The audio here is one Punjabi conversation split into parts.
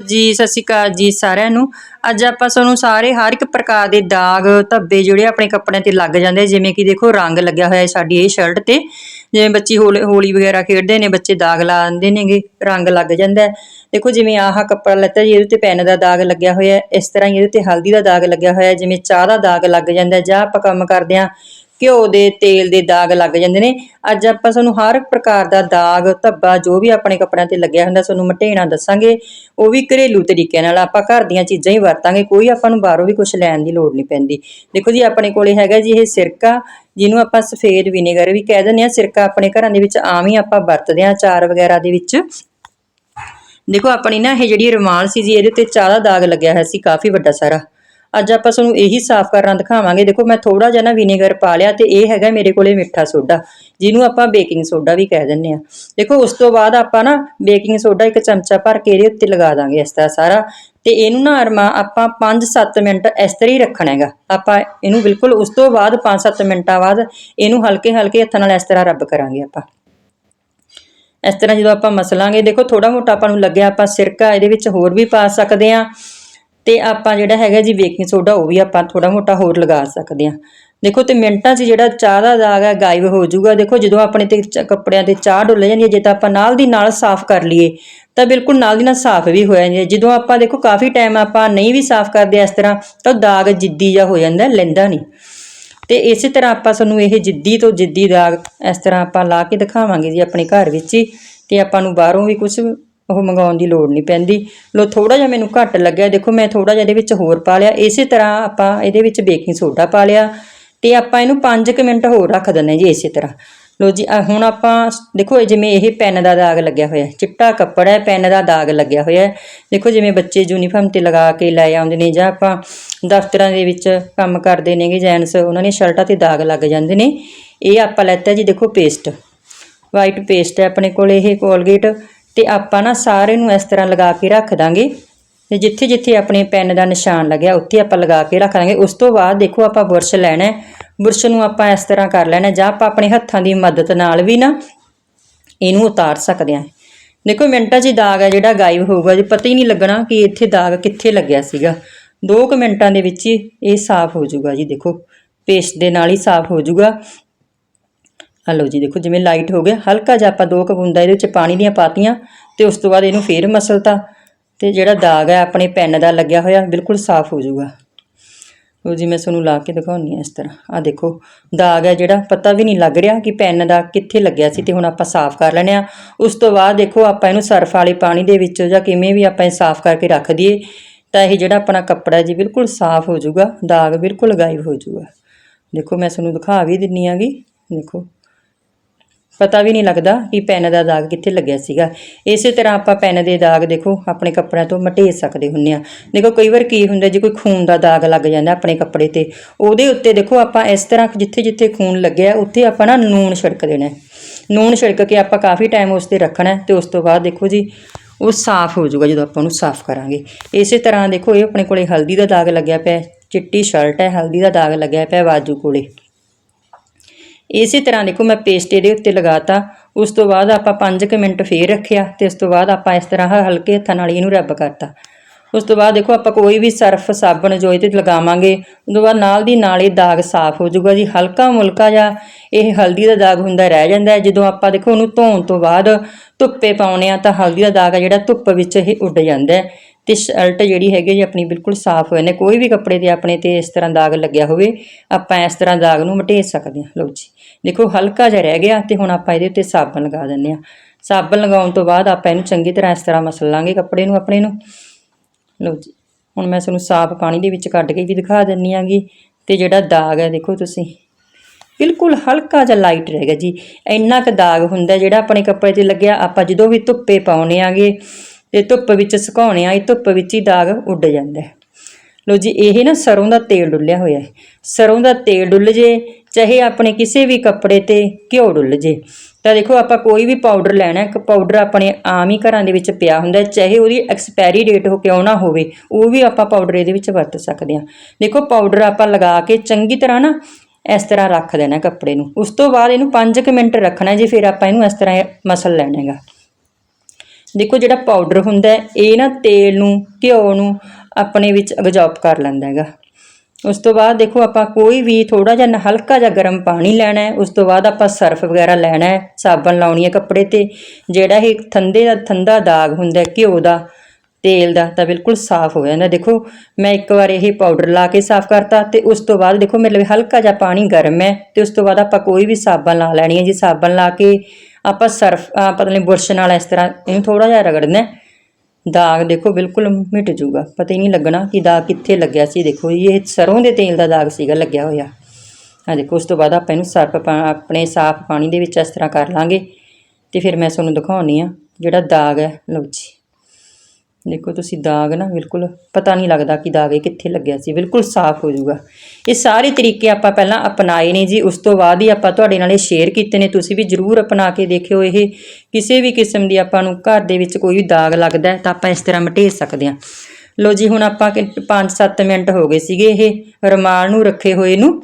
ਜੀ, ਸਤਿ ਸ਼੍ਰੀ ਅਕਾਲ ਜੀ ਸਾਰਿਆਂ ਨੂੰ। ਅੱਜ ਆਪਾਂ ਤੁਹਾਨੂੰ ਸਾਰੇ ਹਰ ਇੱਕ ਪ੍ਰਕਾਰ ਦੇ ਦਾਗ, ਧੱਬੇ ਜਿਹੜੇ ਆਪਣੇ ਕੱਪੜਿਆਂ ਤੇ ਲੱਗ ਜਾਂਦੇ ਜਿਵੇਂ ਕਿ ਦੇਖੋ ਰੰਗ ਲੱਗਿਆ ਹੋਇਆ ਹੈ ਸਾਡੀ ਇਹ ਸ਼ਰਟ ਤੇ। ਜਿਵੇਂ ਬੱਚੇ ਹੋਲੀ ਹੋਲੀ ਵਗੈਰਾ ਖੇਡਦੇ ਨੇ, ਬੱਚੇ ਦਾਗ ਲਾ ਦਿੰਦੇ ਨੇਗੇ, ਰੰਗ ਲੱਗ ਜਾਂਦਾ ਦੇਖੋ ਜਿਵੇਂ ਆਹ ਕੱਪੜਾ ਲੱਤਾ ਜੀ, ਇਹਦੇ ਤੇ ਪੈਨ ਦਾ ਦਾਗ ਲੱਗਿਆ ਹੋਇਆ ਇਸ ਤਰ੍ਹਾਂ ਹੀ ਇਹਦੇ ਤੇ ਹਲਦੀ ਦਾ ਦਾਗ ਲੱਗਿਆ ਹੋਇਆ ਜਿਵੇਂ ਚਾਹ ਦਾ ਦਾਗ ਲੱਗ ਜਾਂਦਾ ਜਾਂ ਆਪਾਂ ਕੰਮ ਕਰਦੇ ਹਾਂ ਘਿਓ ਦੇ, ਤੇਲ ਦੇ ਦਾਗ ਲੱਗ ਜਾਂਦੇ ਨੇ। ਅੱਜ ਆਪਾਂ ਤੁਹਾਨੂੰ ਹਰ ਪ੍ਰਕਾਰ ਦਾ ਦਾਗ, ਧੱਬਾ, ਜੋ ਵੀ ਆਪਣੇ ਕੱਪੜਿਆਂ ਤੇ ਲੱਗਿਆ ਹੁੰਦਾ ਤੁਹਾਨੂੰ ਮਟੇਣਾ ਦੱਸਾਂਗੇ। ਉਹ ਵੀ ਘਰੇਲੂ ਤਰੀਕੇ ਨਾਲ ਆਪਾਂ ਘਰ ਦੀਆਂ ਚੀਜ਼ਾਂ ਹੀ ਵਰਤਾਂਗੇ। ਕੋਈ ਆਪਾਂ ਨੂੰ ਬਾਹਰੋਂ ਵੀ ਕੁਝ ਲੈਣ ਦੀ ਲੋੜ ਨਹੀਂ ਪੈਂਦੀ। ਦੇਖੋ ਜੀ, ਆਪਣੇ ਕੋਲੇ ਹੈਗਾ ਜੀ ਇਹ ਸਿਰਕਾ, ਜਿਹਨੂੰ ਆਪਾਂ ਸਫੇਦ ਵਿਨੇਗਰ ਵੀ ਕਹਿ ਦਿੰਦੇ ਆ ਸਿਰਕਾ ਆਪਣੇ ਘਰਾਂ ਦੇ ਵਿੱਚ ਆਮ ਹੀ ਆਪਾਂ ਵਰਤਦੇ ਆ ਚਾਰ ਵਗੈਰਾ ਦੇ ਵਿੱਚ। ਦੇਖੋ, ਆਪਣੀ ਨਾ ਇਹ ਜਿਹੜੀ ਰੁਮਾਲ ਸੀ ਜੀ, ਇਹਦੇ ਤੇ ਚਾਹ ਦਾ ਦਾਗ ਲੱਗਿਆ ਹੋਇਆ ਸੀ, ਕਾਫੀ ਵੱਡਾ ਸਾਰਾ। ਅੱਜ ਆਪਾਂ ਤੁਹਾਨੂੰ ਇਹੀ ਸਾਫ਼ ਕਰਨਾ ਦਿਖਾਵਾਂਗੇ। ਦੇਖੋ, ਮੈਂ ਥੋੜਾ ਜਿਹਾ ਨਾ ਵਿਨੇਗਰ ਪਾ ਲਿਆ ਤੇ ਇਹ ਹੈਗਾ ਮੇਰੇ ਕੋਲੇ ਮਿੱਠਾ ਸੋਡਾ, ਜਿਹਨੂੰ ਆਪਾਂ ਬੇਕਿੰਗ ਸੋਡਾ ਵੀ ਕਹਿ ਦਿੰਦੇ ਆ ਦੇਖੋ, ਉਸ ਤੋਂ ਬਾਅਦ ਆਪਾਂ ਨਾ ਬੇਕਿੰਗ ਸੋਡਾ ਇੱਕ ਚਮਚਾ ਭਰ ਕੇ ਇਹਦੇ ਉੱਤੇ ਲਗਾ ਦਾਂਗੇ ਇਸ ਤਰ੍ਹਾਂ ਸਾਰਾ। ਤੇ ਇਹਨੂੰ ਨਾ ਅਰਮਾ ਆਪਾਂ 5-7 ਮਿੰਟ ਇਸ ਤਰ੍ਹਾਂ ਹੀ ਰੱਖਣਾ ਹੈਗਾ। ਆਪਾਂ ਇਹਨੂੰ ਬਿਲਕੁਲ ਉਸ ਤੋਂ ਬਾਅਦ 5-7 ਮਿੰਟਾਂ ਬਾਅਦ ਇਹਨੂੰ ਹਲਕੇ ਹਲਕੇ ਹੱਥਾਂ ਨਾਲ ਇਸ ਤਰ੍ਹਾਂ ਰੱਬ ਕਰਾਂਗੇ ਆਪਾਂ। ਇਸ ਤਰ੍ਹਾਂ ਜਦੋਂ ਆਪਾਂ ਮਸਲਾਂਗੇ, ਦੇਖੋ ਥੋੜਾ ਮੋਟਾ ਆਪਾਂ ਨੂੰ ਲੱਗਿਆ, ਆਪਾਂ ਸਿਰਕਾ ਇਹਦੇ ਵਿੱਚ ਹੋਰ ਵੀ ਪਾ ਸਕਦੇ ਆ ਤੇ ਆਪਾਂ ਜਿਹੜਾ ਹੈਗਾ ਜੀ ਬੇਕਿੰਗ ਸੋਡਾ ਉਹ ਵੀ ਆਪਾਂ ਥੋੜਾ ਮੋਟਾ ਹੋਰ ਲਗਾ ਸਕਦੇ ਆ ਦੇਖੋ ਤੇ ਮਿੰਟਾਂ 'ਚ ਜਿਹੜਾ ਚਾਹ ਦਾ ਦਾਗ ਹੈ ਗਾਇਬ ਹੋ ਜਾਊਗਾ। ਦੇਖੋ ਜਦੋਂ ਆਪਣੇ ਤੇ ਚ- ਕੱਪੜਿਆਂ ਤੇ ਚਾਹ ਡੁੱਲ ਜਾਂਦੀ ਹੈ, ਜੇ ਤਾਂ ਆਪਾਂ ਨਾਲ ਦੀ ਨਾਲ ਸਾਫ਼ ਕਰ ਲਈਏ, ਤਾਂ ਬਿਲਕੁਲ ਨਾਲ ਦੀ ਨਾਲ ਸਾਫ਼ ਵੀ ਹੋ ਜਾਂਦੀ ਹੈ। ਜਦੋਂ ਆਪਾਂ ਦੇਖੋ ਕਾਫੀ ਟਾਈਮ ਆਪਾਂ ਨਹੀਂ ਵੀ ਸਾਫ਼ ਕਰਦੇ ਇਸ ਤਰ੍ਹਾਂ, ਤਾਂ ਉਹ ਦਾਗ ਜਿੱਦੀ ਜਿਹਾ ਹੋ ਜਾਂਦਾ, ਲੈਂਦਾ ਨਹੀਂ। ਤੇ ਇਸੇ ਤਰ੍ਹਾਂ ਆਪਾਂ ਸਾਨੂੰ ਇਹ ਜਿੱਦੀ ਤੋਂ ਜਿੱਦੀ ਦਾਗ ਇਸ ਤਰ੍ਹਾਂ ਆਪਾਂ ਲਾ ਕੇ ਦਿਖਾਵਾਂਗੇ ਜੀ ਆਪਣੇ ਘਰ ਵਿੱਚ ਹੀ, ਤੇ ਆਪਾਂ ਨੂੰ ਬਾਹਰੋਂ ਵੀ ਕੁਝ ਉਹ ਮੰਗਾਉਣ ਦੀ ਲੋੜ ਨਹੀਂ ਪੈਂਦੀ। ਲੋ ਥੋੜਾ ਜਿਹਾ ਮੈਨੂੰ ਘੱਟ ਲੱਗਿਆ। ਦੇਖੋ, ਮੈਂ ਥੋੜਾ ਜਿਹਾ ਇਹਦੇ ਵਿੱਚ ਹੋਰ ਪਾ ਲਿਆ। ਇਸੇ ਤਰ੍ਹਾਂ ਆਪਾਂ ਇਹਦੇ ਵਿੱਚ ਬੇਕਿੰਗ ਸੋਡਾ ਪਾ ਲਿਆ ਤੇ ਆਪਾਂ ਇਹਨੂੰ 5 ਮਿੰਟ ਹੋਰ ਰੱਖ ਦਿੰਦੇ ਜੀ ਇਸੇ ਤਰ੍ਹਾਂ। ਲੋ ਜੀ ਹੁਣ ਆਪਾਂ ਦੇਖੋ ਜਿਵੇਂ ਇਹ ਪੈਨ ਦਾ ਦਾਗ ਲੱਗਿਆ ਹੋਇਆ ਚਿੱਟਾ ਕੱਪੜਾ ਹੈ, ਪੈਨ ਦਾ ਦਾਗ ਲੱਗਿਆ ਹੋਇਆ ਦੇਖੋ, ਜਿਵੇਂ ਬੱਚੇ ਯੂਨੀਫਾਰਮ ਤੇ ਲਗਾ ਕੇ ਲੈ ਆਉਂਦੇ ਨੇ ਜਾਂ ਆਪਾਂ ਦਫ਼ਤਰਾਂ ਦੇ ਵਿੱਚ ਕੰਮ ਕਰਦੇ ਨੇਗੇ, ਜੈਂਟਸ, ਉਹਨਾਂ ਨੇ ਸ਼ਰਟਾਂ ਤੇ ਦਾਗ ਲੱਗ ਜਾਂਦੇ ਨੇ। ਇਹ ਆਪਾਂ ਲੈਤਾ ਜੀ, ਦੇਖੋ, ਪੇਸਟ। ਵਾਈਟ ਪੇਸਟ ਹੈ ਆਪਣੇ ਕੋਲ, ਇਹ ਕੋਲਗੇਟ। ਤੇ ਆਪਾਂ ਨਾ ਸਾਰੇ ਨੂੰ ਇਸ ਤਰ੍ਹਾਂ ਲਗਾ ਕੇ ਰੱਖ ਦਾਂਗੇ। ਤੇ ਜਿੱਥੇ ਜਿੱਥੇ ਆਪਣੇ ਪੈਨ ਦਾ ਨਿਸ਼ਾਨ ਲੱਗਿਆ, ਉੱਥੇ ਆਪਾਂ ਲਗਾ ਕੇ ਰੱਖ ਦਾਂਗੇ। ਉਸ ਤੋਂ ਬਾਅਦ ਦੇਖੋ ਆਪਾਂ ਬੁਰਸ਼ ਲੈਣਾ ਬੁਰਸ਼ ਨੂੰ ਆਪਾਂ ਇਸ ਤਰ੍ਹਾਂ ਕਰ ਲੈਣਾ ਜਾਂ ਆਪਾਂ ਆਪਣੇ ਹੱਥਾਂ ਦੀ ਮਦਦ ਨਾਲ ਵੀ ਨਾ ਇਹਨੂੰ ਉਤਾਰ ਸਕਦੇ ਹਾਂ। ਦੇਖੋ ਮਿੰਟਾਂ 'ਚ ਹੀ ਦਾਗ ਹੈ, ਜਿਹੜਾ ਗਾਇਬ ਹੋਊਗਾ। ਜੀ ਪਤਾ ਹੀ ਨਹੀਂ ਲੱਗਣਾ ਕਿ ਇੱਥੇ ਦਾਗ ਕਿੱਥੇ ਲੱਗਿਆ ਸੀਗਾ। 2 ਕੁ ਮਿੰਟਾਂ ਦੇ ਵਿੱਚ ਹੀ ਇਹ ਸਾਫ਼ ਹੋ ਜਾਊਗਾ ਜੀ, ਦੇਖੋ। ਪੇਸਟ ਦੇ ਨਾਲ ਹੀ ਸਾਫ਼ ਹੋ ਜਾਊਗਾ। ਆ ਜੀ, ਦੇਖੋ ਜਿਵੇਂ ਲਾਈਟ ਹੋ ਗਿਆ, ਹਲਕਾ ਜਿਹਾ ਆਪਾਂ ਦੋ ਕੁ ਬੂੰਦਾਂ ਇਹਦੇ ਵਿੱਚ ਪਾਣੀ ਦੀਆਂ ਪਾਤੀਆਂ ਤੇ ਉਸ ਤੋਂ ਬਾਅਦ ਇਹਨੂੰ ਫੇਰ ਮਸਲਤਾ ਤੇ ਜਿਹੜਾ ਦਾਗ ਹੈ ਆਪਣੇ ਪੈਨ ਦਾ ਲੱਗਿਆ ਹੋਇਆ, ਬਿਲਕੁਲ ਸਾਫ਼ ਹੋ ਜਾਊਗਾ। ਉਹ ਜੀ, ਮੈਂ ਤੁਹਾਨੂੰ ਲਾ ਕੇ ਦਿਖਾਉਣੀ ਆ ਇਸ ਤਰ੍ਹਾਂ। ਆ ਦੇਖੋ, ਦਾਗ ਹੈ ਜਿਹੜਾ, ਪਤਾ ਵੀ ਨਹੀਂ ਲੱਗ ਰਿਹਾ ਕਿ ਪੈਨ ਦਾ ਕਿੱਥੇ ਲੱਗਿਆ ਸੀ ਤੇ ਹੁਣ ਆਪਾਂ ਸਾਫ਼ ਕਰ ਲੈਣੇ ਆ ਉਸ ਤੋਂ ਬਾਅਦ ਦੇਖੋ, ਆਪਾਂ ਇਹਨੂੰ ਸਰਫ ਵਾਲੇ ਪਾਣੀ ਦੇ ਵਿੱਚ ਜਾਂ ਕਿਵੇਂ ਵੀ ਆਪਾਂ ਇਹ ਸਾਫ਼ ਕਰਕੇ ਰੱਖ ਦਈਏ, ਤਾਂ ਇਹ ਜਿਹੜਾ ਆਪਣਾ ਕੱਪੜਾ ਜੀ, ਬਿਲਕੁਲ ਸਾਫ਼ ਹੋ ਜਾਊਗਾ, ਦਾਗ ਬਿਲਕੁਲ ਗਾਇਬ ਹੋ ਜਾਊਗਾ। ਦੇਖੋ, ਮੈਂ ਤੁਹਾਨੂੰ ਦਿਖਾ ਵੀ ਦਿੰਨੀ ਆਗੀ ਦੇਖੋ ਪਤਾ ਵੀ ਨਹੀਂ ਲੱਗਦਾ ਕਿ ਪੈਨ ਦਾ ਦਾਗ ਕਿੱਥੇ ਲੱਗਿਆ ਸੀਗਾ। ਇਸੇ ਤਰ੍ਹਾਂ ਆਪਾਂ ਪੈਨ ਦੇ ਦਾਗ ਦੇਖੋ, ਆਪਣੇ ਕੱਪੜਿਆਂ ਤੋਂ ਮਟੇ ਸਕਦੇ ਹੁੰਨੇ ਆ ਦੇਖੋ, ਕਈ ਵਾਰ ਕੀ ਹੁੰਦਾ, ਜੇ ਕੋਈ ਖੂਨ ਦਾ ਦਾਗ ਲੱਗ ਜਾਂਦਾ ਆਪਣੇ ਕੱਪੜੇ ਤੇ, ਉਹਦੇ ਉੱਤੇ ਦੇਖੋ ਆਪਾਂ ਇਸ ਤਰ੍ਹਾਂ ਜਿੱਥੇ ਜਿੱਥੇ ਖੂਨ ਲੱਗਿਆ, ਉੱਥੇ ਆਪਾਂ ਨਾ ਨੂਨ ਛਿੜਕ ਦੇਣਾ ਹੈ। ਨੂਨ ਛਿੜਕ ਕੇ ਆਪਾਂ ਕਾਫੀ ਟਾਈਮ ਉਸ ਤੇ ਰੱਖਣਾ ਹੈ ਤੇ ਉਸ ਤੋਂ ਬਾਅਦ ਦੇਖੋ ਜੀ, ਉਹ ਸਾਫ਼ ਹੋ ਜਾਊਗਾ ਜਦੋਂ ਆਪਾਂ ਉਹਨੂੰ ਸਾਫ਼ ਕਰਾਂਗੇ। ਇਸੇ ਤਰ੍ਹਾਂ ਦੇਖੋ, ਇਹ ਆਪਣੇ ਕੋਲੇ ਹਲਦੀ ਦਾ ਦਾਗ ਲੱਗਿਆ ਪਿਆ ਚਿੱਟੀ ਸ਼ਰਟ ਹੈ, ਹਲਦੀ ਦਾ ਦਾਗ ਲੱਗਿਆ ਪਿਆ ਬਾਜੂ ਕੋਲੇ। ਇਸੇ ਤਰ੍ਹਾਂ ਦੇਖੋ ਮੈਂ ਪੇਸਟ ਇਹਦੇ ਉੱਤੇ ਲਗਾਤਾ, ਉਸ ਤੋਂ ਬਾਅਦ ਆਪਾਂ 5 ਮਿੰਟ ਫੇਰ ਰੱਖਿਆ ਤੇ ਉਸ ਤੋਂ ਬਾਅਦ ਆਪਾਂ ਇਸ ਤਰ੍ਹਾਂ ਹਲਕੇ ਹੱਥਾਂ ਨਾਲ ਹੀ ਇਹਨੂੰ ਰੱਬ ਕਰਤਾ। ਉਸ ਤੋਂ ਬਾਅਦ ਦੇਖੋ ਆਪਾਂ ਕੋਈ ਵੀ ਸਰਫ ਸਾਬਣ ਜੋ ਇਹਦੇ ਤੇ ਲਗਾਵਾਂਗੇ, ਉਸ ਤੋਂ ਬਾਅਦ ਨਾਲ ਦੀ ਨਾਲ ਇਹ ਦਾਗ ਸਾਫ਼ ਹੋ ਜਾਊਗਾ ਜੀ, ਹਲਕਾ ਮੁਲਕਾ ਜਾਂ ਇਹ ਹਲਦੀ ਦਾ ਦਾਗ ਹੁੰਦਾ ਰਹਿ ਜਾਂਦਾ ਜਦੋਂ ਆਪਾਂ ਦੇਖੋ ਉਹਨੂੰ ਧੋਣ ਤੋਂ ਬਾਅਦ ਧੁੱਪੇ ਪਾਉਨੇ ਆ ਤਾਂ ਹਲਦੀ ਦਾ ਦਾਗ ਆ ਜਿਹੜਾ ਧੁੱਪ ਵਿੱਚ ਇਹ ਉੱਡ ਜਾਂਦਾ ਹੈ। ਤੇ ਸ਼ਰਟ ਜਿਹੜੀ ਹੈਗੀ ਜੀ ਆਪਣੀ ਬਿਲਕੁਲ ਸਾਫ਼ ਹੋ ਜਾਂਦੀ ਹੈ। ਕੋਈ ਵੀ ਕੱਪੜੇ ਤੇ ਆਪਣੇ ਤੇ ਇਸ ਤਰ੍ਹਾਂ ਦਾਗ ਲੱਗਿਆ ਹੋਵੇ, ਆਪਾਂ ਇਸ ਤਰ੍ਹਾਂ ਦਾਗ ਨੂੰ ਮਟੇਸ ਸਕਦੇ ਹਾਂ। ਲਓ ਜੀ, ਦੇਖੋ ਹਲਕਾ ਜਿਹਾ ਰਹਿ ਗਿਆ ਤੇ ਹੁਣ ਆਪਾਂ ਇਹਦੇ ਉੱਤੇ ਸਾਬਣ ਲਗਾ ਦਿੰਦੇ ਹਾਂ। ਸਾਬਣ ਲਗਾਉਣ ਤੋਂ ਬਾਅਦ ਆਪਾਂ ਇਹਨੂੰ ਚੰਗੀ ਤਰ੍ਹਾਂ ਇਸ ਤਰ੍ਹਾਂ ਮਸਲ ਲਾਂਗੇ ਕੱਪੜੇ ਨੂੰ, ਆਪਣੇ ਨੂੰ। ਲਓ ਜੀ, ਹੁਣ ਮੈਂ ਤੁਹਾਨੂੰ ਸਾਫ਼ ਪਾਣੀ ਦੇ ਵਿੱਚ ਕੱਢ ਕੇ ਵੀ ਦਿਖਾ ਦਿੰਨੀ ਆਂਗੀ ਤੇ ਜਿਹੜਾ ਦਾਗ ਹੈ ਦੇਖੋ ਤੁਸੀਂ, ਬਿਲਕੁਲ ਹਲਕਾ ਜਿਹਾ ਲਾਈਟ ਰਹੇਗਾ ਜੀ। ਇੰਨਾ ਕੁ ਦਾਗ ਹੁੰਦਾ ਜਿਹੜਾ ਆਪਣੇ ਕੱਪੜੇ ਤੇ ਲੱਗਿਆ, ਆਪਾਂ ਜਦੋਂ ਵੀ ਧੁੱਪੇ ਪਾਉਨੇ ਆਗੇ ਤੇ ਧੁੱਪ ਵਿੱਚ ਸੁਕਾਉਣੇ ਆ, ਇਹ ਧੁੱਪ ਵਿੱਚ ਹੀ ਦਾਗ ਉੱਡ ਜਾਂਦਾ ਹੈ। ਲੋ ਜੀ, ਇਹ ਨਾ ਸਰੋਂ ਦਾ ਤੇਲ ਡੁੱਲਿਆ ਹੋਇਆ ਹੈ। ਸਰੋਂ ਦਾ ਤੇਲ ਡੁੱਲ ਜੇ, ਚਾਹੇ ਆਪਣੇ ਕਿਸੇ ਵੀ ਕੱਪੜੇ ਤੇ ਘਿਓ ਡੁੱਲ ਜੇ, ਤਾਂ ਦੇਖੋ ਆਪਾਂ ਕੋਈ ਵੀ ਪਾਊਡਰ ਲੈਣਾ, ਇੱਕ ਪਾਊਡਰ ਆਪਣੇ ਆਮ ਹੀ ਘਰਾਂ ਦੇ ਵਿੱਚ ਪਿਆ ਹੁੰਦਾ ਚਾਹੇ ਉਹਦੀ ਐਕਸਪਾਇਰੀ ਡੇਟ ਹੋ ਕਿਉਂ ਨਾ ਹੋਵੇ, ਉਹ ਵੀ ਆਪਾਂ ਪਾਊਡਰ ਇਹਦੇ ਵਿੱਚ ਵਰਤ ਸਕਦੇ ਹਾਂ। ਦੇਖੋ, ਪਾਊਡਰ ਆਪਾਂ ਲਗਾ ਕੇ ਚੰਗੀ ਤਰ੍ਹਾਂ ਨਾ ਇਸ ਤਰ੍ਹਾਂ ਰੱਖ ਦੇਣਾ ਕੱਪੜੇ ਨੂੰ। ਉਸ ਤੋਂ ਬਾਅਦ ਇਹਨੂੰ 5 ਮਿੰਟ ਰੱਖਣਾ ਜੀ, ਫਿਰ ਆਪਾਂ ਇਹਨੂੰ ਇਸ ਤਰ੍ਹਾਂ ਮਸਲ ਲੈਣਾ ਹੈਗਾ। ਦੇਖੋ ਜਿਹੜਾ ਪਾਊਡਰ ਹੁੰਦਾ ਇਹ ਨਾ ਤੇਲ ਨੂੰ, ਘਿਓ ਨੂੰ ਆਪਣੇ ਵਿੱਚ ਅਬਜ਼ੌਰਬ ਕਰ ਲੈਂਦਾ ਹੈਗਾ। ਉਸ ਤੋਂ ਬਾਅਦ ਦੇਖੋ ਆਪਾਂ ਕੋਈ ਵੀ ਥੋੜਾ ਜਿਹਾ ਨਾ, ਹਲਕਾ ਜਿਹਾ ਗਰਮ ਪਾਣੀ ਲੈਣਾ ਹੈ, ਉਸ ਤੋਂ ਬਾਅਦ ਆਪਾਂ ਸਰਫ ਵਗੈਰਾ ਲੈਣਾ ਹੈ, ਸਾਬਣ ਲਾਉਣੀ ਹੈ ਕੱਪੜੇ ਤੇ। ਜਿਹੜਾ ਇਹ ਥੰਦੇ ਦਾ, ਥੰਦਾ ਦਾਗ ਹੁੰਦਾ ਘਿਓ ਦਾ, ਤੇਲ ਦਾ, ਤਾਂ ਬਿਲਕੁਲ ਸਾਫ਼ ਹੋ ਜਾਂਦਾ। ਦੇਖੋ, ਮੈਂ ਇੱਕ ਵਾਰ ਇਹ ਪਾਊਡਰ ਲਾ ਕੇ ਸਾਫ਼ ਕਰਤਾ ਤੇ ਉਸ ਤੋਂ ਬਾਅਦ ਦੇਖੋ ਮੇਰੇ ਲਈ ਹਲਕਾ ਜਿਹਾ ਪਾਣੀ ਗਰਮ ਹੈ ਤੇ ਉਸ ਤੋਂ ਬਾਅਦ ਆਪਾਂ ਕੋਈ ਵੀ ਸਾਬਣ ਲਾ ਲੈਣੀ ਹੈ। ਜੀ ਸਾਬਣ ਲਾ ਕੇ ਆਪਾਂ ਸਰਫ ਆ ਪਤਾ ਨਹੀਂ ਬੁਰਸ਼ ਨਾਲ ਇਸ ਤਰ੍ਹਾਂ ਇਹਨੂੰ ਥੋੜਾ ਜਿਹਾ ਰਗੜਨਾ ਦਾਗ ਦੇਖੋ ਬਿਲਕੁਲ ਮਿਟ ਜੂਗਾ ਪਤਾ ਹੀ ਨਹੀਂ ਲੱਗਣਾ ਕਿ ਦਾਗ ਕਿੱਥੇ ਲੱਗਿਆ ਸੀ। ਦੇਖੋ ਜੀ, ਇਹ ਸਰੋਂ ਦੇ ਤੇਲ ਦਾ ਦਾਗ ਸੀਗਾ, ਲੱਗਿਆ ਹੋਇਆ। ਆ ਦੇਖੋ, ਉਸ ਤੋਂ ਬਾਅਦ ਆਪਾਂ ਇਹਨੂੰ ਸਰਫ ਪਾ- ਆਪਣੇ ਸਾਫ਼ ਪਾਣੀ ਦੇ ਵਿੱਚ ਇਸ ਤਰ੍ਹਾਂ ਕਰ ਲਾਂਗੇ। ਤੇ ਫਿਰ ਮੈਂ ਤੁਹਾਨੂੰ ਦਿਖਾਉਣੀ ਆ ਜਿਹੜਾ ਦਾਗ ਹੈ। ਲਓ ਜੀ। ਦੇਖੋ ਤੁਸੀਂ ਦਾਗ ਨਾ ਬਿਲਕੁਲ ਪਤਾ ਨਹੀਂ ਲੱਗਦਾ ਕਿ ਦਾਗ ਇਹ ਕਿੱਥੇ ਲੱਗਿਆ ਸੀ, ਬਿਲਕੁਲ ਸਾਫ਼ ਹੋ ਜਾਊਗਾ। ਇਹ ਸਾਰੇ ਤਰੀਕੇ ਆਪਾਂ ਪਹਿਲਾਂ ਅਪਣਾਏ ਨੇ ਜੀ, ਉਸ ਤੋਂ ਬਾਅਦ ਹੀ ਆਪਾਂ ਤੁਹਾਡੇ ਨਾਲ ਇਹ ਸ਼ੇਅਰ ਕੀਤੇ ਨੇ, ਤੁਸੀਂ ਵੀ ਜਰੂਰ ਅਪਣਾ ਕੇ ਦੇਖਿਓ ਇਹ, ਕਿਸੇ ਵੀ ਕਿਸਮ ਦੀ ਆਪਾਂ ਨੂੰ ਘਰ ਦੇ ਵਿੱਚ ਕੋਈ ਵੀ ਦਾਗ ਲੱਗਦਾ ਤਾਂ ਆਪਾਂ ਇਸ ਤਰ੍ਹਾਂ ਮਟੇਰ ਸਕਦੇ ਹਾਂ। ਲੋ ਜੀ, ਹੁਣ ਆਪਾਂ 5-7 ਮਿੰਟ ਹੋ ਗਏ ਸੀਗੇ ਇਹ ਰੁਮਾਲ ਨੂੰ ਰੱਖੇ ਹੋਏ ਨੂੰ।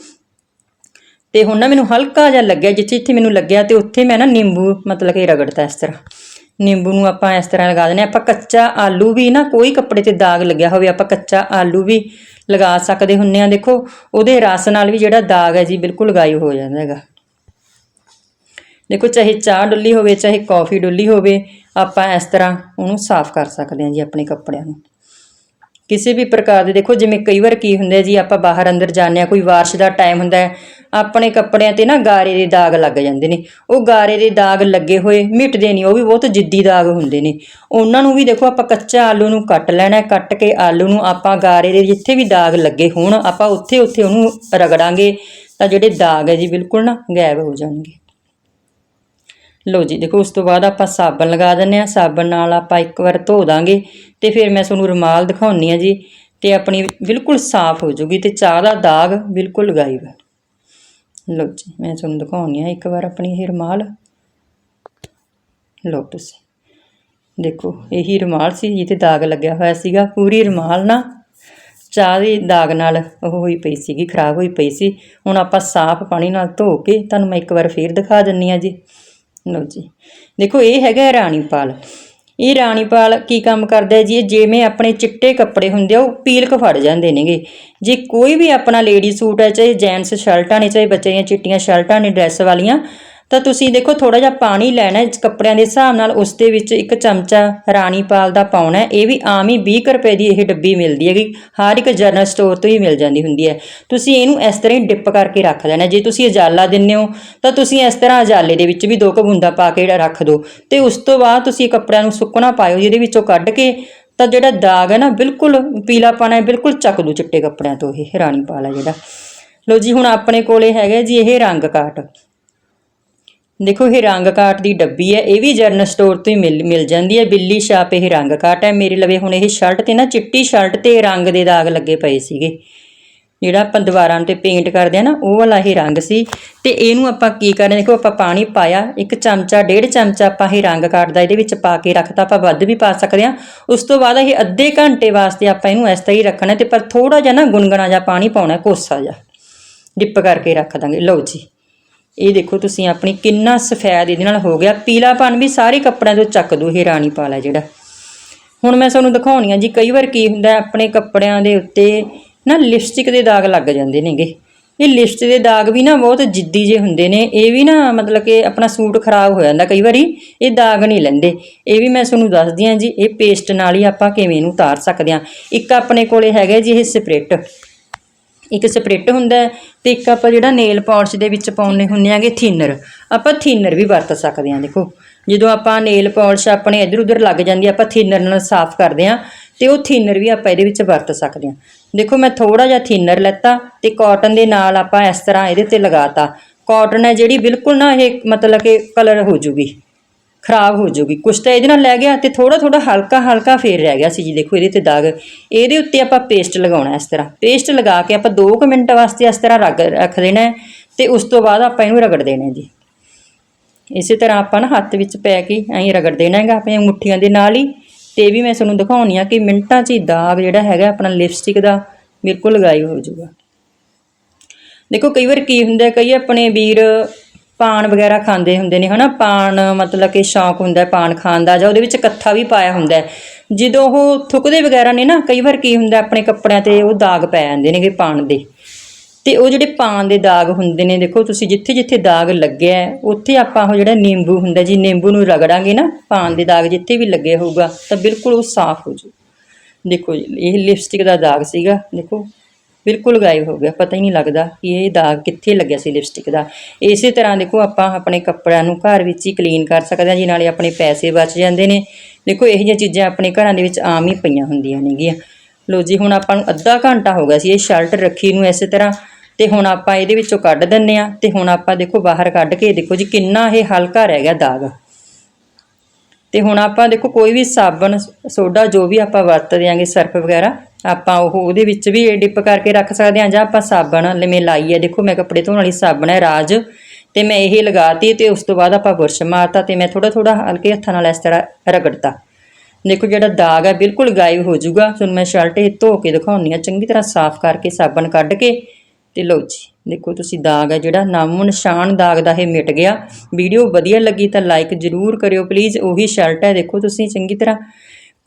ਤੇ ਹੁਣ ਨਾ ਮੈਨੂੰ ਹਲਕਾ ਜਿਹਾ ਲੱਗਿਆ, ਜਿੱਥੇ ਜਿੱਥੇ ਮੈਨੂੰ ਲੱਗਿਆ ਤੇ ਉੱਥੇ ਮੈਂ ਨਾ ਨਿੰਬੂ ਮਤਲਬ ਕਿ ਰਗੜਤਾ ਇਸ ਤਰ੍ਹਾਂ। ਨਿੰਬੂ ਨੂੰ ਆਪਾਂ ਇਸ ਤਰ੍ਹਾਂ ਲਗਾ ਦਿੰਦੇ ਹਾਂ। ਆਪਾਂ ਕੱਚਾ ਆਲੂ ਵੀ ਨਾ, ਕੋਈ ਕੱਪੜੇ ਤੇ ਦਾਗ ਲੱਗਿਆ ਹੋਵੇ, ਆਪਾਂ ਕੱਚਾ ਆਲੂ ਵੀ ਲਗਾ ਸਕਦੇ ਹੁੰਨੇ ਆ ਦੇਖੋ, ਉਹਦੇ ਰਸ ਨਾਲ ਵੀ ਜਿਹੜਾ ਦਾਗ ਹੈ ਜੀ, ਬਿਲਕੁਲ ਗਾਇਬ ਹੋ ਜਾਂਦਾ ਹੈਗਾ। ਦੇਖੋ, ਚਾਹੇ ਚਾਹ ਡੁੱਲੀ ਹੋਵੇ, ਚਾਹੇ ਕੌਫੀ ਡੁੱਲੀ ਹੋਵੇ, ਆਪਾਂ ਇਸ ਤਰ੍ਹਾਂ ਉਹਨੂੰ ਸਾਫ਼ ਕਰ ਸਕਦੇ ਹਾਂ ਜੀ, ਆਪਣੇ ਕੱਪੜਿਆਂ ਨੂੰ। ਕਿਸੇ ਵੀ ਪ੍ਰਕਾਰ ਦੇ, ਦੇਖੋ ਜਿਵੇਂ ਕਈ ਵਾਰ ਕੀ ਹੁੰਦਾ ਜੀ, ਆਪਾਂ ਬਾਹਰ ਅੰਦਰ ਜਾਂਦੇ ਆ ਕੋਈ ਬਾਰਿਸ਼ ਦਾ ਟਾਈਮ ਹੁੰਦਾ ਹੈ, ਆਪਣੇ ਕੱਪੜਿਆਂ ਤੇ ਨਾ ਗਾਰੇ ਦੇ ਦਾਗ ਲੱਗ ਜਾਂਦੇ ਨੇ। ਉਹ ਗਾਰੇ ਦੇ ਦਾਗ ਲੱਗੇ ਹੋਏ, ਮਿਟਦੇ ਨਹੀਂ, ਉਹ ਵੀ ਬਹੁਤ ਜਿੱਦੀ ਦਾਗ ਹੁੰਦੇ ਨੇ। ਉਹਨਾਂ ਨੂੰ ਵੀ ਦੇਖੋ ਆਪਾਂ ਕੱਚਾ ਆਲੂ ਨੂੰ ਕੱਟ ਲੈਣਾ ਕੱਟ ਕੇ ਆਲੂ ਨੂੰ ਆਪਾਂ ਗਾਰੇ ਦੇ ਜਿੱਥੇ ਵੀ ਦਾਗ ਲੱਗੇ ਹੋਣ, ਆਪਾਂ ਉੱਥੇ ਉੱਥੇ ਉਹਨੂੰ ਰਗੜਾਂਗੇ ਤਾਂ ਜਿਹੜੇ ਦਾਗ ਹੈ ਜੀ, ਬਿਲਕੁਲ ਨਾ ਗਾਇਬ ਹੋ ਜਾਣਗੇ। ਲਓ ਜੀ, ਦੇਖੋ ਉਸ ਤੋਂ ਬਾਅਦ ਆਪਾਂ ਸਾਬਣ ਲਗਾ ਦਿੰਨੇ ਆ ਸਾਬਣ ਨਾਲ ਆਪਾਂ ਇੱਕ ਵਾਰ ਧੋ ਦਾਂਗੇ ਤੇ ਫਿਰ ਮੈਂ ਤੁਹਾਨੂੰ ਰੁਮਾਲ ਦਿਖਾਉਣੀ ਆ ਜੀ ਤੇ ਆਪਣੀ ਬਿਲਕੁਲ ਸਾਫ਼ ਹੋ ਜੂਗੀ ਤੇ ਚਾਹ ਦਾ ਦਾਗ ਬਿਲਕੁਲ ਗਾਇਬ। ਲਓ ਜੀ, ਮੈਂ ਤੁਹਾਨੂੰ ਦਿਖਾਉਣੀ ਆ ਇੱਕ ਵਾਰ ਆਪਣੀ ਇਹ ਰੁਮਾਲ। ਲਓ ਤੁਸੀਂ, ਦੇਖੋ ਇਹੀ ਰੁਮਾਲ ਸੀ ਜਿਹਤੇ ਦਾਗ ਲੱਗਿਆ ਹੋਇਆ ਸੀਗਾ, ਪੂਰੀ ਰੁਮਾਲ ਨਾ ਚਾਹ ਦੇ ਦਾਗ ਨਾਲ ਉਹ ਹੋਈ ਪਈ ਸੀਗੀ, ਖਰਾਬ ਹੋਈ ਪਈ ਸੀ। ਹੁਣ ਆਪਾਂ ਸਾਫ਼ ਪਾਣੀ ਨਾਲ ਧੋ ਕੇ ਤੁਹਾਨੂੰ ਮੈਂ ਇੱਕ ਵਾਰ ਫੇਰ ਦਿਖਾ ਦਿੰਨੀ ਆ ਜੀ। ਲਓ ਜੀ। ਦੇਖੋ, ਇਹ ਹੈਗਾ ਰਾਣੀਪਾਲ। ਇਹ ਰਾਣੀਪਾਲ ਕੀ ਕੰਮ ਕਰਦਾ ਜੀ? ਇਹ ਜਿਵੇਂ ਆਪਣੇ ਚਿੱਟੇ ਕੱਪੜੇ ਹੁੰਦੇ ਆ, ਉਹ ਪੀਲਕ ਫੜ ਜਾਂਦੇ ਨੇਗੇ। ਜੇ ਕੋਈ ਵੀ ਆਪਣਾ ਲੇਡੀ ਸੂਟ ਹੈ ਚਾਹੇ ਜੈਂਟਸ ਸ਼ਰਟਾਂ ਨੇ, ਚਾਹੇ ਬੱਚੇ ਦੀਆਂ ਚਿੱਟੀਆਂ ਸ਼ਰਟਾਂ ਨੇ ਡਰੈਸ ਵਾਲੀਆਂ ਤਾਂ ਤੁਸੀਂ ਦੇਖੋ ਥੋੜਾ ਜਿਹਾ ਪਾਣੀ ਲੈਣਾ ਹੈ, ਕੱਪੜਿਆਂ ਦੇ ਹਿਸਾਬ ਨਾਲ, ਉਸ ਦੇ ਵਿੱਚ ਇੱਕ ਚਮਚਾ ਰਾਣੀਪਾਲ ਦਾ ਪਾਉਣਾ ਇਹ ਵੀ ਆਮ ਹੀ 20 ਕੁ ਰੁਪਏ ਦੀ ਇਹ ਡੱਬੀ ਮਿਲਦੀ ਹੈਗੀ। ਹਰ ਇੱਕ ਜਨਰਲ ਸਟੋਰ ਤੋਂ ਹੀ ਮਿਲ ਜਾਂਦੀ ਹੁੰਦੀ ਹੈ। ਤੁਸੀਂ ਇਹਨੂੰ ਇਸ ਤਰ੍ਹਾਂ ਹੀ ਡਿਪ ਕਰਕੇ ਰੱਖ ਦੇਣਾ ਜੇ ਤੁਸੀਂ ਉਜਾਲਾ ਦਿੰਦੇ ਹੋ, ਤਾਂ ਤੁਸੀਂ ਇਸ ਤਰ੍ਹਾਂ ਉਜਾਲੇ ਦੇ ਵਿੱਚ ਵੀ ਦੋ ਕੁ ਬੂੰਦਾਂ ਪਾ ਕੇ ਜਿਹੜਾ ਰੱਖ ਦਿਓ। ਤੇ ਉਸ ਤੋਂ ਬਾਅਦ ਤੁਸੀਂ ਕੱਪੜਿਆਂ ਨੂੰ ਸੁੱਕਣਾ ਪਾਇਓ, ਜਿਹਦੇ ਵਿੱਚੋਂ ਕੱਢ ਕੇ, ਤਾਂ ਜਿਹੜਾ ਦਾਗ ਹੈ ਨਾ, ਬਿਲਕੁਲ ਪੀਲਾਪਣ ਹੈ, ਬਿਲਕੁਲ ਚੱਕ ਦੂ ਚਿੱਟੇ ਕੱਪੜਿਆਂ ਤੋਂ ਇਹ ਰਾਣੀਪਾਲ ਹੈ ਜਿਹੜਾ। ਲੋ ਜੀ, ਹੁਣ ਆਪਣੇ ਕੋਲੇ ਹੈਗਾ ਜੀ ਇਹ ਰੰਗ ਕਾਟ ਦੇਖੋ, ਇਹ ਰੰਗ ਕਾਟ ਦੀ ਡੱਬੀ ਹੈ, ਇਹ ਵੀ ਜਰਨਲ ਸਟੋਰ ਤੋਂ ਹੀ ਮਿਲ ਮਿਲ ਜਾਂਦੀ ਹੈ, ਬਿੱਲੀ ਸ਼ਾਪ ਇਹ ਰੰਗ ਕਾਟ ਹੈ। ਮੇਰੇ ਲਵੇ ਹੁਣ ਇਹ ਸ਼ਰਟ ਤੇ ਨਾ, ਚਿੱਟੀ ਸ਼ਰਟ ਤੇ ਰੰਗ ਦੇ ਦਾਗ ਲੱਗੇ ਪਏ ਸੀਗੇ। ਜਿਹੜਾ ਆਪਾਂ ਦੀਵਾਰਾਂ ਤੇ ਪੇਂਟ ਕਰਦੇ ਆ ਨਾ, ਉਹ ਵਾਲਾ ਇਹ ਰੰਗ ਸੀ। ਤੇ ਇਹਨੂੰ ਆਪਾਂ ਕੀ ਕਰਨਾ ਦੇਖੋ, ਆਪਾਂ ਪਾਣੀ ਪਾਇਆ, ਇੱਕ ਚਮਚਾ, ਡੇਢ ਚਮਚਾ ਆਪਾਂ ਇਹ ਰੰਗ ਕਾਟ ਦਾ ਇਹਦੇ ਵਿੱਚ ਪਾ ਕੇ ਰੱਖਤਾ, ਆਪਾਂ ਵੱਧ ਵੀ ਪਾ ਸਕਦੇ ਆ ਉਸ ਤੋਂ ਬਾਅਦ ਇਹ ਅੱਧੇ ਘੰਟੇ ਵਾਸਤੇ ਆਪਾਂ ਇਹਨੂੰ ਇਸ ਤਰ੍ਹਾਂ ਹੀ ਰੱਖਣਾ ਤੇ ਪਰ ਥੋੜਾ ਜਿਹਾ ਨਾ ਗੁਨਗੁਣਾ ਜਿਹਾ ਪਾਣੀ ਪਾਉਣਾ ਕੋਸਾ ਜਿਹਾ। ਡਿਪ ਕਰਕੇ ਰੱਖ ਦਾਂਗੇ। ਲਓ ਜੀ। ਇਹ ਦੇਖੋ ਤੁਸੀਂ ਆਪਣੀ ਕਿੰਨਾ ਸਫੈਦ ਇਹਦੇ ਨਾਲ ਹੋ ਗਿਆ। ਪੀਲਾਪਨ ਵੀ ਸਾਰੇ ਕੱਪੜਿਆਂ ਤੋਂ ਚੱਕ ਦੂ, ਇਹ ਰਾਣੀ ਪਾਲ ਹੈ ਜਿਹੜਾ। ਹੁਣ ਮੈਂ ਤੁਹਾਨੂੰ ਦਿਖਾਉਣੀ ਆ ਜੀ, ਕਈ ਵਾਰ ਕੀ ਹੁੰਦਾ ਆਪਣੇ ਕੱਪੜਿਆਂ ਦੇ ਉੱਤੇ ਨਾ ਲਿਪਸਟਿਕ ਦੇ ਦਾਗ ਲੱਗ ਜਾਂਦੇ ਨੇਗੇ। ਇਹ ਲਿਪਸਟਿਕ ਦੇ ਦਾਗ ਵੀ ਨਾ ਬਹੁਤ ਜਿੱਦੀ ਜੇ ਹੁੰਦੇ ਨੇ, ਇਹ ਵੀ ਨਾ ਮਤਲਬ ਕਿ ਆਪਣਾ ਸੂਟ ਖਰਾਬ ਹੋ ਜਾਂਦਾ ਕਈ ਵਾਰੀ, ਇਹ ਦਾਗ ਨਹੀਂ ਲੈਂਦੇ। ਇਹ ਵੀ ਮੈਂ ਤੁਹਾਨੂੰ ਦੱਸਦੀ ਹਾਂ ਜੀ, ਇਹ ਪੇਸਟ ਨਾਲ ਹੀ ਆਪਾਂ ਕਿਵੇਂ ਇਹਨੂੰ ਉਤਾਰ ਸਕਦੇ ਹਾਂ ਇੱਕ ਆਪਣੇ ਕੋਲੇ ਹੈਗਾ ਜੀ, ਇਹ ਸਪ੍ਰਿਟ। ਇੱਕ ਸਪ੍ਰਿਟ ਹੁੰਦਾ ਹੈ ਤੇ ਇੱਕ ਆਪਾਂ ਜਿਹੜਾ ਨੇਲ ਪਾਲਿਸ਼ ਦੇ ਵਿੱਚ ਪਾਉਣੇ ਹੁੰਦੇ ਆਗੇ ਥਿਨਰ, ਆਪਾਂ ਥਿਨਰ ਵੀ ਵਰਤ ਸਕਦੇ ਹਾਂ, ਦੇਖੋ। ਜਦੋਂ ਆਪਾਂ ਨੇਲ ਪਾਲਿਸ਼ ਆਪਣੇ ਇੱਧਰ ਉੱਧਰ ਲੱਗ ਜਾਂਦੀ ਆਪਾਂ ਥਿਨਰ ਨਾਲ ਸਾਫ਼ ਕਰਦੇ ਹਾਂ ਤੇ ਉਹ ਥਿਨਰ ਵੀ ਆਪਾਂ ਇਹਦੇ ਵਿੱਚ ਵਰਤ ਸਕਦੇ ਹਾਂ। ਦੇਖੋ, ਮੈਂ ਥੋੜਾ ਜਿਹਾ ਥਿਨਰ ਲੈਤਾ ਤੇ ਕਾਟਨ ਦੇ ਨਾਲ ਆਪਾਂ ਇਸ ਤਰ੍ਹਾਂ ਇਹਦੇ ਤੇ ਲਗਾਤਾ। ਕਾਟਨ ਹੈ ਜਿਹੜੀ ਬਿਲਕੁਲ ਨਾ ਇਹ ਮਤਲਬ ਕਿ ਕਲਰ ਹੋ ਜੂਗੀ। ਖਰਾਬ ਹੋ ਜਾਊਗੀ। ਕੁਛ ਤਾਂ ਇਹਦੇ ਨਾਲ ਲੈ ਗਿਆ ਤੇ ਥੋੜਾ ਥੋੜਾ ਹਲਕਾ ਹਲਕਾ ਫੇਰ ਰਹਿ ਗਿਆ ਸੀ ਜੀ। ਦੇਖੋ ਇਹਦੇ ਤੇ ਦਾਗ। ਇਹਦੇ ਉੱਤੇ ਆਪਾਂ ਪੇਸਟ ਲਗਾਉਣਾ ਇਸ ਤਰ੍ਹਾਂ। ਪੇਸਟ ਲਗਾ ਕੇ ਆਪਾਂ 2 ਮਿੰਟ ਵਾਸਤੇ ਇਸ ਤਰ੍ਹਾਂ ਰੱਖ ਰੱਖ ਦੇਣਾ ਹੈ ਤੇ ਉਸ ਤੋਂ ਬਾਅਦ ਆਪਾਂ ਇਹਨੂੰ ਰਗੜ ਦੇਣਾ ਜੀ। ਇਸੇ ਤਰ੍ਹਾਂ ਆਪਾਂ ਨਾ ਹੱਥ ਵਿੱਚ ਪੈ ਕੇ ਐਂ ਰਗੜ ਦੇਣਾ ਹੈਗਾ ਆਪਣੀਆਂ ਮੁੱਠੀਆਂ ਦੇ ਨਾਲ ਹੀ। ਤੇ ਵੀ ਮੈਂ ਤੁਹਾਨੂੰ ਦਿਖਾਉਣੀ ਆ ਕਿ ਮਿੰਟਾਂ 'ਚ ਹੀ ਦਾਗ ਜਿਹੜਾ ਹੈਗਾ ਆਪਣਾ ਲਿਪਸਟਿਕ ਦਾ ਬਿਲਕੁਲ ਲਗਾਈ ਹੋ ਜਾਊਗਾ। ਦੇਖੋ ਕਈ ਵਾਰ ਕੀ ਹੁੰਦਾ ਕਈ ਆਪਣੇ ਵੀਰ ਪਾਨ ਵਗੈਰਾ ਖਾਂਦੇ ਹੁੰਦੇ ਨੇ, ਹਨਾ? ਪਾਨ ਮਤਲਬ ਕਿ ਸ਼ੌਂਕ ਹੁੰਦਾ ਹੈ ਪਾਨ ਖਾਣ ਦਾ, ਜਾਂ ਉਹਦੇ ਵਿੱਚ ਕੱਥਾ ਵੀ ਪਾਇਆ ਹੁੰਦਾ ਜਦੋਂ ਉਹ ਥੁੱਕਦੇ ਵਗੈਰਾ ਨੇ ਨਾ, ਕਈ ਵਾਰ ਕੀ ਹੁੰਦਾ, ਆਪਣੇ ਕੱਪੜਿਆਂ ਤੇ ਉਹ ਦਾਗ ਪੈ ਜਾਂਦੇ ਨੇਗੇ ਪਾਨ ਦੇ। ਤੇ ਉਹ ਜਿਹੜੇ ਪਾਨ ਦੇ ਦਾਗ ਹੁੰਦੇ ਨੇ, ਦੇਖੋ ਤੁਸੀਂ ਜਿੱਥੇ ਜਿੱਥੇ ਦਾਗ ਲੱਗਿਆ ਉੱਥੇ ਆਪਾਂ ਉਹ ਜਿਹੜਾ ਨਿੰਬੂ ਹੁੰਦਾ, ਜੀ ਨਿੰਬੂ ਨੂੰ ਰਗੜਾਂਗੇ ਨਾ, ਪਾਨ ਦੇ ਦਾਗ ਜਿੱਥੇ ਵੀ ਲੱਗੇ ਹੋਊਗਾ, ਤਾਂ ਬਿਲਕੁਲ ਉਹ ਸਾਫ਼ ਹੋ ਜੂ ਦੇਖੋ ਜੀ, ਇਹ ਲਿਪਸਟਿਕ ਦਾ ਦਾਗ ਸੀਗਾ, ਦੇਖੋ। ਬਿਲਕੁਲ ਗਾਇਬ ਹੋ ਗਿਆ ਪਤਾ ਹੀ ਨਹੀਂ ਲੱਗਦਾ ਕਿ ਇਹ ਦਾਗ ਕਿੱਥੇ ਲੱਗਿਆ ਸੀ ਲਿਪਸਟਿਕ ਦਾ। ਇਸੇ ਤਰ੍ਹਾਂ ਦੇਖੋ, ਆਪਾਂ ਆਪਣੇ ਕੱਪੜਿਆਂ ਨੂੰ ਘਰ ਵਿੱਚ ਹੀ ਕਲੀਨ ਕਰ ਸਕਦੇ ਹਾਂ, ਜੀ ਨਾਲੇ ਆਪਣੇ ਪੈਸੇ ਬਚ ਜਾਂਦੇ ਨੇ। ਦੇਖੋ, ਇਹੋ ਜਿਹੀਆਂ ਚੀਜ਼ਾਂ ਆਪਣੇ ਘਰਾਂ ਦੇ ਵਿੱਚ ਆਮ ਹੀ ਪਈਆਂ ਹੁੰਦੀਆਂ ਨੇਗੀਆਂ। ਲੋ ਜੀ, ਹੁਣ ਆਪਾਂ ਨੂੰ ਅੱਧਾ ਘੰਟਾ ਹੋ ਗਿਆ ਸੀ, ਇਹ ਸ਼ਰਟ ਰੱਖੀ ਨੂੰ ਇਸੇ ਤਰ੍ਹਾਂ। ਤੇ ਹੁਣ ਆਪਾਂ ਇਹਦੇ ਵਿੱਚੋਂ ਕੱਢ ਦਿੰਨੇ ਆ ਤੇ ਹੁਣ ਆਪਾਂ ਦੇਖੋ, ਬਾਹਰ ਕੱਢ ਕੇ ਦੇਖੋ ਜੀ, ਕਿੰਨਾ ਇਹ ਹਲਕਾ ਰਹਿ ਗਿਆ ਦਾਗ। ਤੇ ਹੁਣ ਆਪਾਂ ਦੇਖੋ, ਕੋਈ ਵੀ ਸਾਬਣ, ਸੋਡਾ, ਜੋ ਵੀ ਆਪਾਂ ਵਰਤਦੇ ਆਂਗੇ ਸਰਫ ਵਗੈਰਾ ਆਪਾਂ ਉਹ ਉਹਦੇ ਵਿੱਚ ਵੀ ਡਿਪ ਕਰਕੇ ਰੱਖ ਸਕਦੇ ਹਾਂ ਜਾਂ ਆਪਾਂ ਸਾਬਣ ਲਵੇਂ ਲਾਈ ਹੈ। ਦੇਖੋ, ਮੈਂ ਕੱਪੜੇ ਧੋਣ ਵਾਲੀ ਸਾਬਣ ਹੈ, ਰਾਜ। ਤੇ ਮੈਂ ਇਹ ਲਗਾਤੀ ਤੇ ਉਸ ਤੋਂ ਬਾਅਦ ਆਪਾਂ ਬੁਰਸ਼ ਮਾਰਤਾ ਤੇ ਮੈਂ ਥੋੜਾ ਥੋੜਾ ਹਲਕੇ ਹੱਥਾਂ ਨਾਲ ਇਸ ਤਰ੍ਹਾਂ ਰਗੜਤਾ। ਦੇਖੋ, ਜਿਹੜਾ ਦਾਗ ਹੈ, ਬਿਲਕੁਲ ਗਾਇਬ ਹੋ ਜਾਊਗਾ। ਤੁਹਾਨੂੰ ਮੈਂ ਸ਼ਰਟ ਇਹ ਧੋ ਕੇ ਦਿਖਾਉਣੀ ਆ ਚੰਗੀ ਤਰ੍ਹਾਂ ਸਾਫ਼ ਕਰਕੇ ਸਾਬਣ ਕੱਢ ਕੇ ਤੇ ਲਓ ਜੀ। ਦੇਖੋ, ਤੁਸੀਂ ਦਾਗ ਹੈ ਜਿਹੜਾ ਨਾਮੋ ਨਿਸ਼ਾਨ ਦਾਗ ਦਾ ਇਹ ਮਿਟ ਗਿਆ। ਵੀਡੀਓ ਵਧੀਆ ਲੱਗੀ ਤਾਂ ਲਾਈਕ ਜ਼ਰੂਰ ਕਰਿਓ। ਪਲੀਜ਼ ਉਹੀ ਸ਼ਰਟ ਹੈ। ਦੇਖੋ, ਤੁਸੀਂ ਚੰਗੀ ਤਰ੍ਹਾਂ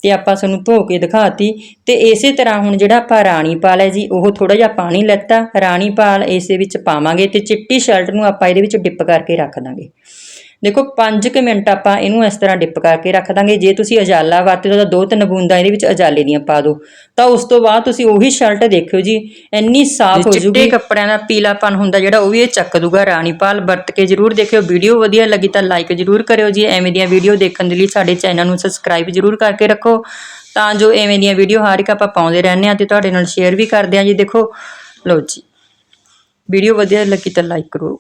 ਤੇ ਆਪਾਂ ਤੁਹਾਨੂੰ ਧੋ ਕੇ ਦਿਖਾਤੀ ਤੇ ਇਸੇ ਤਰ੍ਹਾਂ ਹੁਣ ਜਿਹੜਾ ਆਪਾਂ ਰਾਣੀ ਪਾਲ ਹੈ ਜੀ, ਉਹ ਥੋੜਾ ਜਿਹਾ ਪਾਣੀ ਲੈਤਾ। ਰਾਣੀ ਪਾਲ ਇਸੇ ਵਿੱਚ ਪਾਵਾਂਗੇ ਤੇ ਚਿੱਟੀ ਸ਼ਰਟ ਨੂੰ ਆਪਾਂ ਇਹਦੇ ਵਿੱਚ ਡਿਪ ਕਰਕੇ ਰੱਖ ਦਾਂਗੇ। ਦੇਖੋ 5 ਮਿੰਟ ਆਪਾਂ ਇਹਨੂੰ ਇਸ ਤਰ੍ਹਾਂ ਡਿਪ ਕਰਕੇ ਰੱਖ ਦਾਂਗੇ। ਜੇ ਤੁਸੀਂ ਅਜਾਲਾ ਵਰਤਦੇ ਹੋ ਤਾਂ ਦੋ ਤਿੰਨ ਬੂੰਦਾਂ ਇਹਦੇ ਵਿੱਚ ਅਜਾਲੇ ਦੀਆਂ ਪਾ ਦਿਓ। ਤਾਂ ਉਸ ਤੋਂ ਬਾਅਦ ਤੁਸੀਂ ਉਹੀ ਸ਼ਰਟ ਦੇਖਿਓ ਜੀ ਇੰਨੀ ਸਾਫ਼ ਹੋ ਜੂਗੀ ਚਿੱਟੇ ਕੱਪੜਿਆਂ ਦਾ ਪੀਲਾਪਨ ਹੁੰਦਾ ਜਿਹੜਾ ਉਹ ਵੀ ਇਹ ਚੱਕ ਦੂਗਾ ਰਾਣੀਪਾਲ ਵਰਤ ਕੇ ਜਰੂਰ ਦੇਖਿਓ। ਵੀਡੀਓ ਵਧੀਆ ਲੱਗੀ ਤਾਂ ਲਾਈਕ ਜਰੂਰ ਕਰਿਓ ਜੀ। ਐਵੇਂ ਦੀਆਂ ਵੀਡੀਓ ਦੇਖਣ ਦੇ ਲਈ ਸਾਡੇ ਚੈਨਲ ਨੂੰ ਸਬਸਕ੍ਰਾਈਬ ਜਰੂਰ ਕਰਕੇ ਰੱਖੋ। ਤਾਂ ਜੋ ਐਵੇਂ ਦੀਆਂ ਵੀਡੀਓ ਹਰ ਇੱਕ ਆਪਾਂ ਪਾਉਂਦੇ ਰਹਿੰਦੇ ਆ ਤੇ ਤੁਹਾਡੇ ਨਾਲ ਸ਼ੇਅਰ ਵੀ ਕਰਦੇ ਆ ਜੀ। ਦੇਖੋ ਲਓ ਜੀ। ਵੀਡੀਓ ਵਧੀਆ ਲੱਗੀ ਤਾਂ ਲਾਈਕ ਕਰੋ।